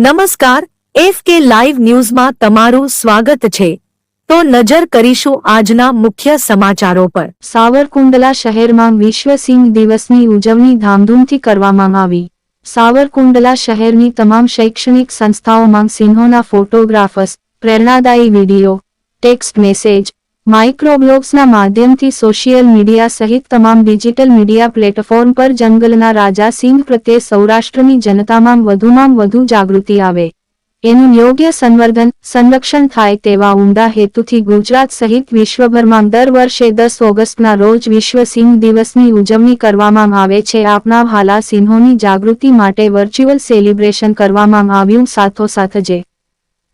નમસ્કાર, F K live ન્યૂઝમાં તમારું સ્વાગત છે. તો નજર કરીશું આજના મુખ્ય સમાચારો પર. સાવરકુંડલા શહેરમાં વિશ્વ સિંહ દિવસની ઉજવણી ધામધૂમથી કરવામાં આવી. સાવરકુંડલા શહેરની તમામ શૈક્ષણિક સંસ્થાઓમાં સિંહોના ફોટોગ્રાફર્સ, પ્રેરણાદાયી વીડિયો, ટેક્સ્ટ મેસેજ માઇક્રોબ્લોગ્સના માધ્યમથી સોશિયલ મીડિયા સહિત તમામ ડિજિટલ મીડિયા પ્લેટફોર્મ પર જંગલના રાજા સિંહ પ્રત્યે સૌરાષ્ટ્રની જનતામાં વધુમાં વધુ જાગૃતિ આવે. એનું યોગ્ય સંવર્ધન, સંરક્ષણ થાય તેવા ઉમદા હેતુથી ગુજરાત સહિત વિશ્વભરમાં દર વર્ષે દસ ઓગસ્ટના રોજ વિશ્વ સિંહ દિવસની ઉજવણી કરવામાં આવે છે. આપના હાલા સિંહોની જાગૃતિ માટે વર્ચ્યુઅલ સેલિબ્રેશન કરવામાં આવ્યું સાથોસાથ જે.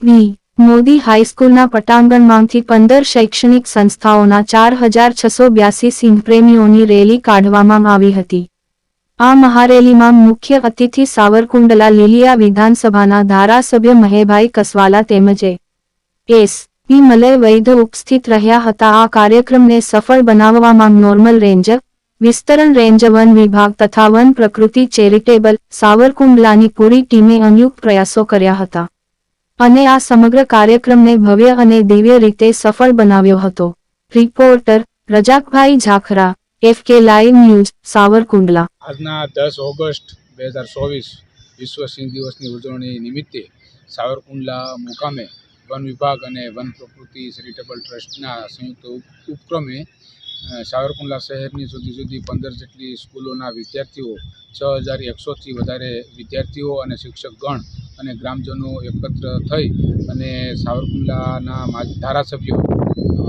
વી. મોદી હાઈસ્કૂલના પટાંગણમાંથી પંદર શૈક્ષણિક સંસ્થાઓના ચાર હજાર છસો બ્યાસી સિંહપ્રેમીઓની રેલી કાઢવામાં આવી હતી. આ મહારેલીમાં મુખ્ય અતિથિ સાવરકુંડલા લીલિયા વિધાનસભાના ધારાસભ્ય મહેભાઈ કસવાલા તેમજ એસ. પી. મલય વૈધ ઉપસ્થિત રહ્યા હતા. આ કાર્યક્રમને સફળ બનાવવામાં નોર્મલ રેન્જ, વિસ્તરણ રેન્જ, વન વિભાગ તથા વન પ્રકૃતિ ચેરિટેબલ સાવરકુંડલાની પૂરી ટીમે અન્યુક પ્રયાસો કર્યા હતા. અને આ સમગ્ર કાર્યક્રમને ભવ્ય અને દિવ્ય રીતે સફળ બનાવ્યો હતો. Reporter રજાકભાઈ Jhakhra, F K live news, Savarkundla. આજના દસ ઓગસ્ટ બે હજાર ચોવીસ, વિશ્વ સિંહ દિવસની ઉજવણી નિમિત્તે સાવરકુંડલા મુકામે વન વિભાગ અને વન પ્રકૃતિ ચેરિટેબલ ટ્રસ્ટના સંયુક્ત ઉપક્રમે સાવરકુંડલા શહેરની જુદી જુદી પંદર જેટલી સ્કૂલોના વિદ્યાર્થીઓ, છ હજાર એકસોથી વધારે વિદ્યાર્થીઓ અને શિક્ષકગણ અને ગ્રામજનો એકત્ર થઈ અને સાવરકુંડલાના ધારાસભ્યો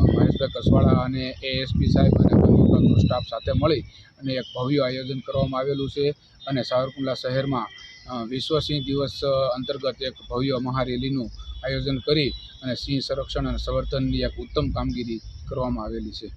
મહેશભાઈ કસવાળા અને એએસપી સાહેબ અને સ્ટાફ સાથે મળી અને એક ભવ્ય આયોજન કરવામાં આવેલું છે અને સાવરકુંડલા શહેરમાં વિશ્વ સિંહ દિવસ અંતર્ગત એક ભવ્ય મહારેલીનું આયોજન કરી અને સિંહ સંરક્ષણ અને સંવર્ધનની એક ઉત્તમ કામગીરી કરવામાં આવેલી છે.